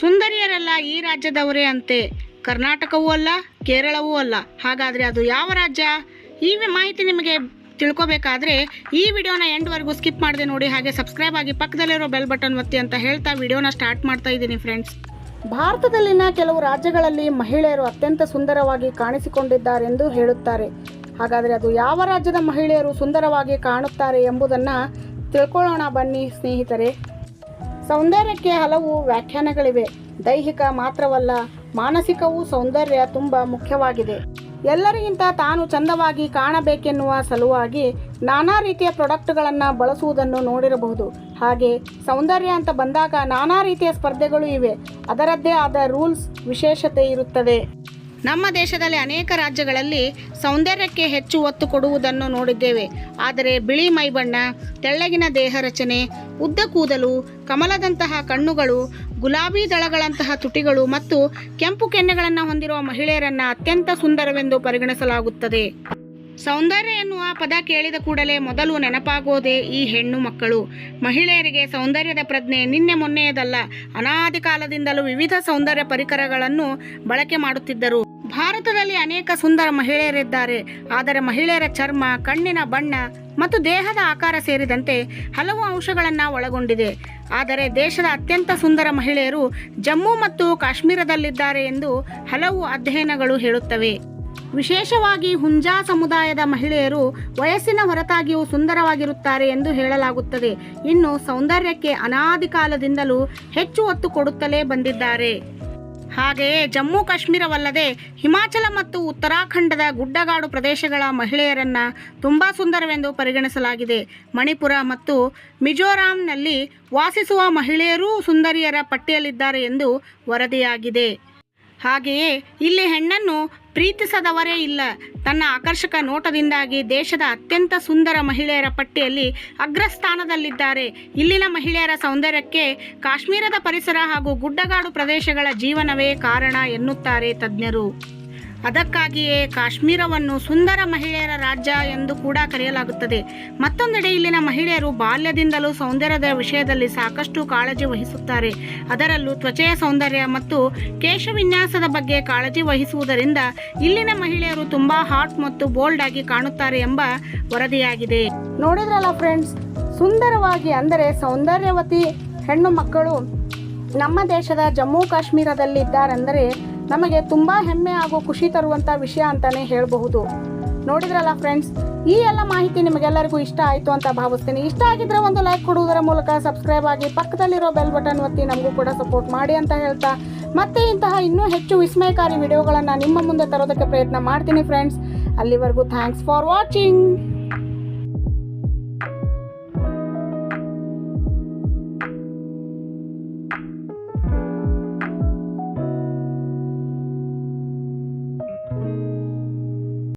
ಸುಂದರಿಯರೆಲ್ಲ ಈ ರಾಜ್ಯದವರೇ ಅಂತೆ. ಕರ್ನಾಟಕವೂ ಅಲ್ಲ, ಕೇರಳವೂ ಅಲ್ಲ. ಹಾಗಾದರೆ ಅದು ಯಾವ ರಾಜ್ಯ? ಈ ಮಾಹಿತಿ ನಿಮಗೆ ತಿಳ್ಕೊಬೇಕಾದ್ರೆ ಈ ವಿಡಿಯೋನ ಎಂಡ್ವರೆಗೂ ಸ್ಕಿಪ್ ಮಾಡದೆ ನೋಡಿ, ಹಾಗೆ ಸಬ್ಸ್ಕ್ರೈಬ್ ಆಗಿ ಪಕ್ಕದಲ್ಲಿರೋ ಬೆಲ್ ಬಟನ್ ಒತ್ತಿ ಅಂತ ಹೇಳ್ತಾ ವಿಡಿಯೋನ ಸ್ಟಾರ್ಟ್ ಮಾಡ್ತಾ ಇದ್ದೀನಿ ಫ್ರೆಂಡ್ಸ್. ಭಾರತದಲ್ಲಿನ ಕೆಲವು ರಾಜ್ಯಗಳಲ್ಲಿ ಮಹಿಳೆಯರು ಅತ್ಯಂತ ಸುಂದರವಾಗಿ ಕಾಣಿಸಿಕೊಂಡಿದ್ದಾರೆಂದು ಹೇಳುತ್ತಾರೆ. ಹಾಗಾದರೆ ಅದು ಯಾವ ರಾಜ್ಯದ ಮಹಿಳೆಯರು ಸುಂದರವಾಗಿ ಕಾಣುತ್ತಾರೆ ಎಂಬುದನ್ನು ತಿಳ್ಕೊಳ್ಳೋಣ ಬನ್ನಿ ಸ್ನೇಹಿತರೆ. ಸೌಂದರ್ಯಕ್ಕೆ ಹಲವು ವ್ಯಾಖ್ಯಾನಗಳಿವೆ. ದೈಹಿಕ ಮಾತ್ರವಲ್ಲ, ಮಾನಸಿಕವೂ ಸೌಂದರ್ಯ ತುಂಬ ಮುಖ್ಯವಾಗಿದೆ. ಎಲ್ಲರಿಗಿಂತ ತಾನು ಚಂದವಾಗಿ ಕಾಣಬೇಕೆನ್ನುವ ಸಲುವಾಗಿ ನಾನಾ ರೀತಿಯ ಪ್ರಾಡಕ್ಟ್ಗಳನ್ನು ಬಳಸುವುದನ್ನು ನೋಡಿರಬಹುದು. ಹಾಗೆ ಸೌಂದರ್ಯ ಅಂತ ಬಂದಾಗ ನಾನಾ ರೀತಿಯ ಸ್ಪರ್ಧೆಗಳು ಇವೆ. ಅದರದ್ದೇ ಆದ ರೂಲ್ಸ್ ವಿಶೇಷತೆ ಇರುತ್ತದೆ ನಮ್ಮ ದೇಶದಲ್ಲಿ ಅನೇಕ ರಾಜ್ಯಗಳಲ್ಲಿ ಸೌಂದರ್ಯಕ್ಕೆ ಹೆಚ್ಚು ಒತ್ತು ಕೊಡುವುದನ್ನು ನೋಡಿದ್ದೇವೆ. ಆದರೆ ಬಿಳಿ ಮೈಬಣ್ಣ, ತೆಳ್ಳಗಿನ ದೇಹ ರಚನೆ, ಉದ್ದ ಕೂದಲು, ಕಮಲದಂತಹ ಕಣ್ಣುಗಳು, ಗುಲಾಬಿ ದಳಗಳಂತಹ ತುಟಿಗಳು ಮತ್ತು ಕೆಂಪು ಕೆನ್ನೆಗಳನ್ನು ಹೊಂದಿರುವ ಮಹಿಳೆಯರನ್ನು ಅತ್ಯಂತ ಸುಂದರವೆಂದು ಪರಿಗಣಿಸಲಾಗುತ್ತದೆ. ಸೌಂದರ್ಯ ಎನ್ನುವ ಪದ ಕೇಳಿದ ಕೂಡಲೇ ಮೊದಲು ನೆನಪಾಗೋದೇ ಈ ಹೆಣ್ಣು ಮಕ್ಕಳು. ಮಹಿಳೆಯರಿಗೆ ಸೌಂದರ್ಯದ ಪ್ರಜ್ಞೆ ನಿನ್ನೆ ಮೊನ್ನೆಯದಲ್ಲ ಅನಾದಿ ಕಾಲದಿಂದಲೂ ವಿವಿಧ ಸೌಂದರ್ಯ ಪರಿಕರಗಳನ್ನು ಬಳಕೆ ಮಾಡುತ್ತಿದ್ದರು. ಭಾರತದಲ್ಲಿ ಅನೇಕ ಸುಂದರ ಮಹಿಳೆಯರಿದ್ದಾರೆ. ಆದರೆ ಮಹಿಳೆಯರ ಚರ್ಮ, ಕಣ್ಣಿನ ಬಣ್ಣ ಮತ್ತು ದೇಹದ ಆಕಾರ ಸೇರಿದಂತೆ ಹಲವು ಅಂಶಗಳನ್ನು ಒಳಗೊಂಡಿದೆ. ಆದರೆ ದೇಶದ ಅತ್ಯಂತ ಸುಂದರ ಮಹಿಳೆಯರು ಜಮ್ಮು ಮತ್ತು ಕಾಶ್ಮೀರದಲ್ಲಿದ್ದಾರೆ ಎಂದು ಹಲವು ಅಧ್ಯಯನಗಳು ಹೇಳುತ್ತವೆ. ವಿಶೇಷವಾಗಿ ಹುಂಜಾ ಸಮುದಾಯದ ಮಹಿಳೆಯರು ವಯಸ್ಸಿನ ಹೊರತಾಗಿಯೂ ಸುಂದರವಾಗಿರುತ್ತಾರೆ ಎಂದು ಹೇಳಲಾಗುತ್ತದೆ. ಇನ್ನು ಸೌಂದರ್ಯಕ್ಕೆ ಅನಾದಿ ಕಾಲದಿಂದಲೂ ಹೆಚ್ಚು ಒತ್ತು ಕೊಡುತ್ತಲೇ ಬಂದಿದ್ದಾರೆ. ಹಾಗೆಯೇ ಜಮ್ಮು ಕಾಶ್ಮೀರವಲ್ಲದೆ ಹಿಮಾಚಲ ಮತ್ತು ಉತ್ತರಾಖಂಡದ ಗುಡ್ಡಗಾಡು ಪ್ರದೇಶಗಳ ಮಹಿಳೆಯರನ್ನ ತುಂಬ ಸುಂದರವೆಂದು ಪರಿಗಣಿಸಲಾಗಿದೆ. ಮಣಿಪುರ ಮತ್ತು ಮಿಜೋರಾಂನಲ್ಲಿ ವಾಸಿಸುವ ಮಹಿಳೆಯರೂ ಸುಂದರಿಯರ ಪಟ್ಟಿಯಲ್ಲಿದ್ದಾರೆ ಎಂದು ವರದಿಯಾಗಿದೆ. ಹಾಗೆಯೇ ಇಲ್ಲಿ ಹೆಣ್ಣನ್ನು ಪ್ರೀತಿಸದವರೇ ಇಲ್ಲ. ತನ್ನ ಆಕರ್ಷಕ ನೋಟದಿಂದಾಗಿ ದೇಶದ ಅತ್ಯಂತ ಸುಂದರ ಮಹಿಳೆಯರ ಪಟ್ಟಿಯಲ್ಲಿ ಅಗ್ರಸ್ಥಾನದಲ್ಲಿದ್ದಾರೆ. ಇಲ್ಲಿನ ಮಹಿಳೆಯರ ಸೌಂದರ್ಯಕ್ಕೆ ಕಾಶ್ಮೀರದ ಪರಿಸರ ಹಾಗೂ ಗುಡ್ಡಗಾಡು ಪ್ರದೇಶಗಳ ಜೀವನವೇ ಕಾರಣ ಎನ್ನುತ್ತಾರೆ ತಜ್ಞರು. ಅದಕ್ಕಾಗಿಯೇ ಕಾಶ್ಮೀರವನ್ನು ಸುಂದರ ಮಹಿಳೆಯರ ರಾಜ್ಯ ಎಂದು ಕೂಡ ಕರೆಯಲಾಗುತ್ತದೆ. ಮತ್ತೊಂದೆಡೆ ಇಲ್ಲಿನ ಮಹಿಳೆಯರು ಬಾಲ್ಯದಿಂದಲೂ ಸೌಂದರ್ಯದ ವಿಷಯದಲ್ಲಿ ಸಾಕಷ್ಟು ಕಾಳಜಿ ವಹಿಸುತ್ತಾರೆ. ಅದರಲ್ಲೂ ತ್ವಚೆಯ ಸೌಂದರ್ಯ ಮತ್ತು ಕೇಶವಿನ್ಯಾಸದ ಬಗ್ಗೆ ಕಾಳಜಿ ವಹಿಸುವುದರಿಂದ ಇಲ್ಲಿನ ಮಹಿಳೆಯರು ತುಂಬಾ ಹಾಟ್ ಮತ್ತು ಬೋಲ್ಡ್ ಆಗಿ ಕಾಣುತ್ತಾರೆ ಎಂಬ ವರದಿಯಾಗಿದೆ. ನೋಡಿದ್ರಲ್ಲ ಫ್ರೆಂಡ್ಸ್, ಸುಂದರವಾಗಿ ಅಂದರೆ ಸೌಂದರ್ಯವತಿ ಹೆಣ್ಣು ಮಕ್ಕಳು ನಮ್ಮ ದೇಶದ ಜಮ್ಮು ಕಾಶ್ಮೀರದಲ್ಲಿದ್ದಾರೆಂದರೆ ನಮಗೆ ತುಂಬ ಹೆಮ್ಮೆ ಹಾಗೂ ಖುಷಿ ತರುವಂಥ ವಿಷಯ ಅಂತಲೇ ಹೇಳಬಹುದು. ನೋಡಿದ್ರಲ್ಲ ಫ್ರೆಂಡ್ಸ್ ಈ ಎಲ್ಲ ಮಾಹಿತಿ ನಿಮಗೆಲ್ಲರಿಗೂ ಇಷ್ಟ ಆಯಿತು ಅಂತ ಭಾವಿಸ್ತೀನಿ. ಇಷ್ಟ ಆಗಿದ್ರೆ ಒಂದು ಲೈಕ್ ಕೊಡುವುದರ ಮೂಲಕ ಸಬ್ಸ್ಕ್ರೈಬ್ ಆಗಿ ಪಕ್ಕದಲ್ಲಿರೋ ಬೆಲ್ ಬಟನ್ ಒತ್ತಿ ನಮಗೂ ಕೂಡ ಸಪೋರ್ಟ್ ಮಾಡಿ ಅಂತ ಹೇಳ್ತಾ. ಮತ್ತೆ ಇಂತಹ ಇನ್ನೂ ಹೆಚ್ಚು ವಿಸ್ಮಯಕಾರಿ ವಿಡಿಯೋಗಳನ್ನು ನಿಮ್ಮ ಮುಂದೆ ತರೋದಕ್ಕೆ ಪ್ರಯತ್ನ ಮಾಡ್ತೀನಿ ಫ್ರೆಂಡ್ಸ್ ಅಲ್ಲಿವರೆಗೂ ಥ್ಯಾಂಕ್ಸ್ ಫಾರ್ ವಾಚಿಂಗ್